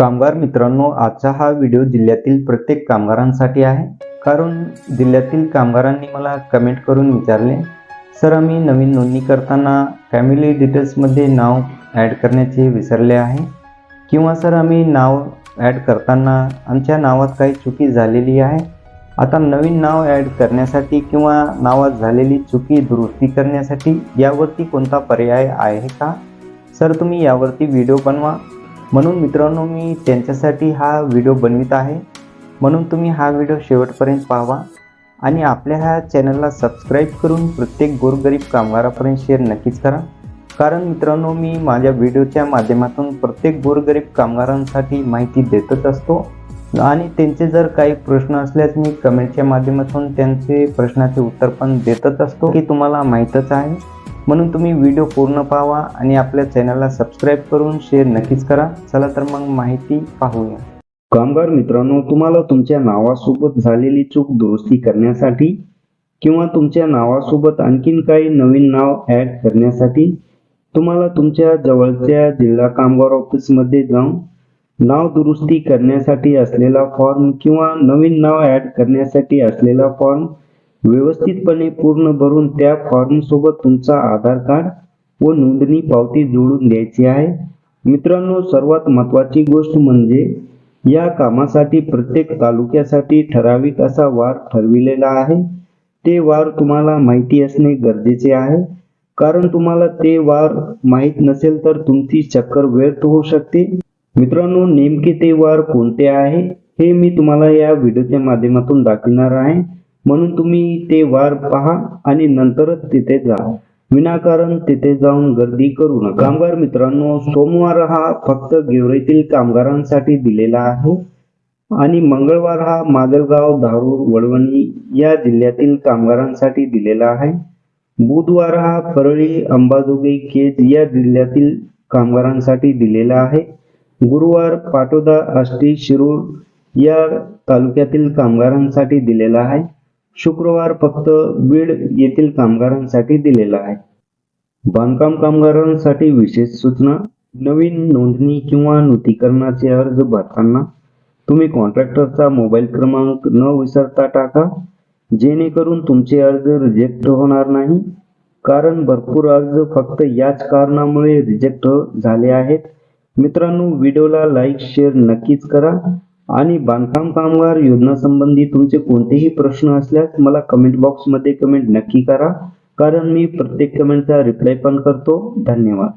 कामगार मित्रांनो आजचा हा व्हिडिओ जिल्ह्यातील प्रत्येक कामगारांसाठी आहे. कारण जिल्ह्यातील कामगारांनी मला कमेंट करून विचारले सर आम्ही नवीन नोंदणी करताना फॅमिली डिटेल्समध्ये नाव ॲड करण्याचे विसरले आहे. किंवा सर आम्ही नाव ॲड करताना आमच्या नावात काही चुकी झालेली आहे. आता नवीन नाव ॲड करण्यासाठी किंवा नावात झालेली चुकी दुरुस्ती करण्यासाठी यावरती कोणता पर्याय आहे का? सर तुम्ही यावरती व्हिडिओ बनवा. म्हणून मित्रांनो मी त्यांच्यासाठी हा व्हिडिओ बनवित आहे. म्हणून तुम्ही हा व्हिडिओ शेवटपर्यंत पाहावा आणि आपल्या ह्या चॅनलला सबस्क्राईब करून प्रत्येक गोरगरीब कामगारापर्यंत शेअर नक्कीच करा. कारण मित्रांनो मी माझ्या व्हिडिओच्या माध्यमातून प्रत्येक गोरगरीब कामगारांसाठी माहिती देतच असतो. आणि त्यांचे जर काही प्रश्न असल्यास मी कमेंटच्या माध्यमातून त्यांचे प्रश्नाचे उत्तर पण देतच असतो की तुम्हाला माहीतच आहे. म्हणून तुम्ही व्हिडिओ पूर्ण पाहा आणि आपल्या चॅनलला सबस्क्राईब करून शेअर नक्कीच करा. चला तर मग माहिती पाहूया. कामगार मित्रांनो तुम्हाला तुमच्या नावासोबत झालेली चूक दुरुस्ती करण्यासाठी किंवा तुमच्या नावासोबत आणखीन काही नवीन नाव ॲड करण्यासाठी तुम्हाला तुमच्या जवळच्या जिल्हा कामगार ऑफिसमध्ये जाऊन नाव दुरुस्ती करण्यासाठी असलेला फॉर्म किंवा नवीन नाव ॲड करण्यासाठी असलेला फॉर्म व्यवस्थितपणे पूर्ण भरून त्या फॉर्म सोबत तुमचा आधार कार्ड व नोंदणी पावती जोडून द्यायची आहे. मित्रांनो सर्वात महत्वाची गोष्ट म्हणजे या कामासाठी प्रत्येक तालुक्यासाठी ठराविक असा वार ठरविलेला आहे. ते वार तुम्हाला माहिती असणे गरजेचे आहे. कारण तुम्हाला ते वार माहीत नसेल तर तुमची चक्कर व्यर्थ होऊ शकते. मित्रांनो नेमके ते वार कोणते आहे हे मी तुम्हाला या व्हिडिओच्या माध्यमातून दाखविणार आहे. म्हणून तुम्ही ते वार पहा आणि नंतरच तिथे जा. विनाकारण तिथे जाऊन गर्दी करू नका. कामगार मित्रांनो सोमवार हा फक्त गेवराईतील कामगारांसाठी दिलेला आहे. आणि मंगळवार हा माजलगाव धारूर वडवणी या जिल्ह्यातील कामगारांसाठी दिलेला आहे. बुधवार हा परळी अंबाजोगाई केज या जिल्ह्यातील कामगारांसाठी दिलेला आहे. गुरुवार पाटोदा आष्टी शिरूर या तालुक्यातील कामगारांसाठी दिलेला आहे. शुक्रवार फक्त बीड येथील कामगारांसाठी दिलेला आहे. बांधकाम कामगारांसाठी विशेष सूचना नवीन नोंदणी किंवा नूतीकरणाचे अर्ज भरताना तुम्ही कॉन्ट्रॅक्टरचा मोबाईल क्रमांक न विसरता टाका जेणेकरून तुमचे अर्ज रिजेक्ट होणार नाही. कारण भरपूर अर्ज फक्त याच कारणामुळे रिजेक्ट झाले आहेत. मित्रांनो व्हिडिओला लाईक शेअर नक्कीच करा. आणि बांधकाम कामगार योजनासंबंधी तुमचे कोणतेही प्रश्न असल्यास मला कमेंट बॉक्समध्ये कमेंट नक्की करा. कारण मी प्रत्येक कमेंटचा रिप्लाय पण करतो. धन्यवाद.